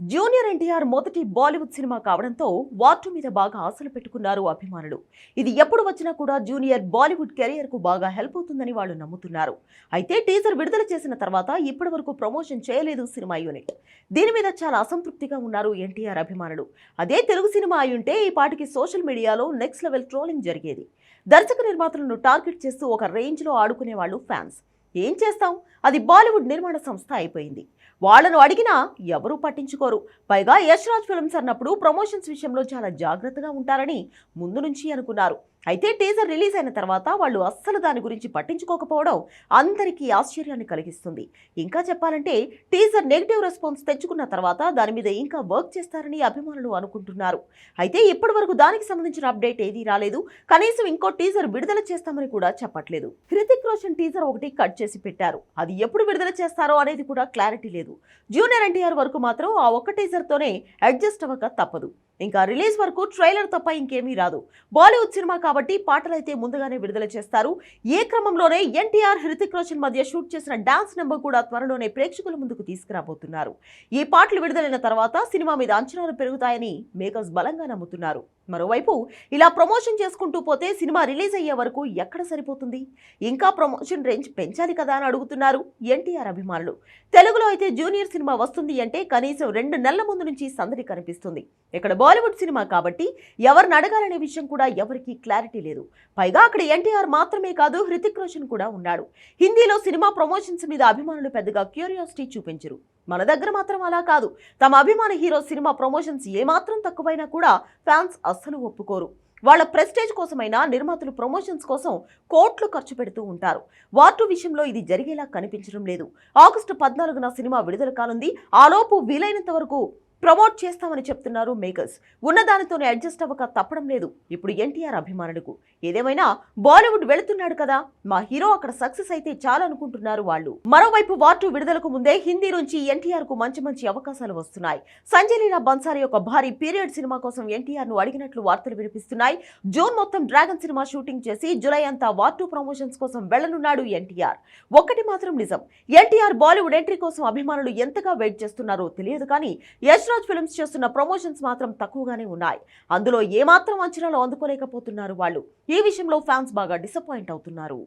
Junior NTR మొదటి Bollywood cinema కావడంతో War 2 మీద బాగా ఆశలు పెట్టుకున్నారు అభిమానులు. ఇది ఎప్పుడు వచ్చినా కూడా జూనియర్ బాలీవుడ్ కెరియర్కు బాగా హెల్ప్ అవుతుందని వాళ్ళు నమ్ముతున్నారు. అయితే టీజర్ విడుదల చేసిన తర్వాత ఇప్పటి వరకు ప్రమోషన్ చేయలేదు సినిమా యూనిట్. దీని మీద చాలా అసంతృప్తిగా ఉన్నారు ఎన్టీఆర్ అభిమానులు. అదే తెలుగు సినిమా అయ్యుంటే ఈ పాటికి సోషల్ మీడియాలో నెక్స్ట్ లెవెల్ ట్రోలింగ్ జరిగేది. దర్శక నిర్మాతలను టార్గెట్ చేస్తూ ఒక రేంజ్లో ఆడుకునే వాళ్ళు ఫ్యాన్స్. ఏం చేస్తాం? అది బాలీవుడ్ నిర్మాణ సంస్థ అయిపోయింది. వాళ్ళను అడిగినా ఎవరూ పట్టించుకోరు. పైగా యశ్ రాజ్ ఫిల్మ్స్ అన్నప్పుడు ప్రమోషన్స్ విషయంలో చాలా జాగ్రత్తగా ఉంటారని ముందు నుంచి అనుకున్నారు. అయితే టీజర్ రిలీజ్ అయిన తర్వాత వాళ్ళు అస్సలు దాని గురించి పట్టించుకోకపోవడం అందరికీ ఆశ్చర్యాన్ని కలిగిస్తుంది. ఇంకా చెప్పాలంటే టీజర్ నెగిటివ్ రెస్పాన్స్ తెచ్చుకున్న తర్వాత దాని మీద ఇంకా వర్క్ చేస్తారని అభిమానులు అనుకుంటున్నారు. అయితే ఇప్పటి వరకు దానికి సంబంధించిన అప్డేట్ ఏదీ రాలేదు. కనీసం ఇంకో టీజర్ విడుదల చేస్తామని కూడా చెప్పట్లేదు. హృతిక్ రోషన్ టీజర్ ఒకటి కట్ చేసి పెట్టారు. అది ఎప్పుడు విడుదల చేస్తారో అనేది కూడా క్లారిటీ లేదు. జూనియర్ ఎన్టీఆర్ వరకు మాత్రం ఆ ఒక్క టీజర్తోనే అడ్జస్ట్ అవ్వక తప్పదు. ఇంకా రిలీజ్ వరకు ట్రైలర్ తప్ప ఇంకేమీ రాదు. బాలీవుడ్ సినిమా కాబట్టి పాటలైతే ముందుగానే విడుదల చేస్తారు. ఏ క్రమంలోనే ఎన్టీఆర్ హృతిక్ రోషన్ మధ్య షూట్ చేసిన డాన్స్ నెంబర్ కూడా త్వరలోనే ప్రేక్షకుల ముందుకు తీసుకురాబోతున్నారు. ఈ పాటలు విడుదలైన తర్వాత సినిమా మీద అంచనాలు పెరుగుతాయని మేకర్స్ బలంగా నమ్ముతున్నారు. మరోవైపు ఇలా ప్రమోషన్ చేసుకుంటూ పోతే సినిమా రిలీజ్ అయ్యే వరకు ఎక్కడ సరిపోతుంది? ఇంకా ప్రమోషన్ రేంజ్ పెంచాలి కదా అని అడుగుతున్నారు ఎన్టీఆర్ అభిమానులు. తెలుగులో అయితే జూనియర్ సినిమా వస్తుంది అంటే కనీసం రెండు నెలల ముందు నుంచి సందడి కనిపిస్తుంది. ఇక్కడ బాలీవుడ్ సినిమా కాబట్టి ఎవరిని అడగాలనే విషయం కూడా ఎవరికీ క్లారిటీ లేదు. పైగా అక్కడ ఎన్టీఆర్ మాత్రమే కాదు హృతిక్ రోషన్ కూడా ఉన్నాడు. హిందీలో సినిమా ప్రమోషన్స్ మీద అభిమానులు పెద్దగా క్యూరియాసిటీ చూపించరు. మన దగ్గర మాత్రం అలా కాదు. తమ అభిమాన హీరో సినిమా ప్రమోషన్స్ ఏమాత్రం తక్కువైనా కూడా ఫ్యాన్స్ అస్సలు ఒప్పుకోరు. వాళ్ళ ప్రెస్టేజ్ కోసమైనా నిర్మాతలు ప్రమోషన్స్ కోసం కోట్లు ఖర్చు పెడుతూ ఉంటారు. వార్టు విషయంలో ఇది జరిగేలా కనిపించడం లేదు. ఆగస్టు పద్నాలుగున సినిమా విడుదల కానుంది. ఆలోపు వీలైనంత వరకు ప్రమోట్ చేస్తామని చెప్తున్నారు మేకర్స్. ఉన్నదానితోనే అడ్జస్ట్ అవ్వక తప్పడం లేదు. ఇప్పుడు ఎన్టీఆర్ అభిమానులకు ఏదేమైనా బాలీవుడ్ వెళుతున్నాడు కదా మా హీరో అక్కడ సక్సెస్ అయితే చాలనుకుంటున్నారు వాళ్ళు. మరోవైపు వార్టు విడుదలకు ముందే హిందీ నుంచి ఎన్టీఆర్కు మంచి మంచి అవకాశాలు వస్తున్నాయి. సంజయ్ లీలా బన్సారీ భారీ పీరియడ్ సినిమా కోసం ఎన్టీఆర్ను అడిగినట్లు వార్తలు వినిపిస్తున్నాయి. జూన్ మొత్తం డ్రాగన్ సినిమా షూటింగ్ చేసి జులై అంతా వార్టు ప్రమోషన్స్ కోసం వెళ్ళనున్నాడు ఎన్టీఆర్. ఒక్కటి మాత్రం నిజం ఎన్టీఆర్ బాలీవుడ్ ఎంట్రీ కోసం అభిమానులు ఎంతగా వెయిట్ చేస్తున్నారో తెలియదు కానీ యశ్ రాజ్ ఫిల్మ్స్ చేస్తున్న ప్రమోషన్స్ మాత్రం తక్కువగానే ఉన్నాయి. అందులో ఏమాత్రం అంచనాలు అందుకోలేకపోతున్నారు వాళ్ళు. ఈ విషయంలో ఫ్యాన్స్ బాగా డిసప్పాయింట్ అవుతున్నారు.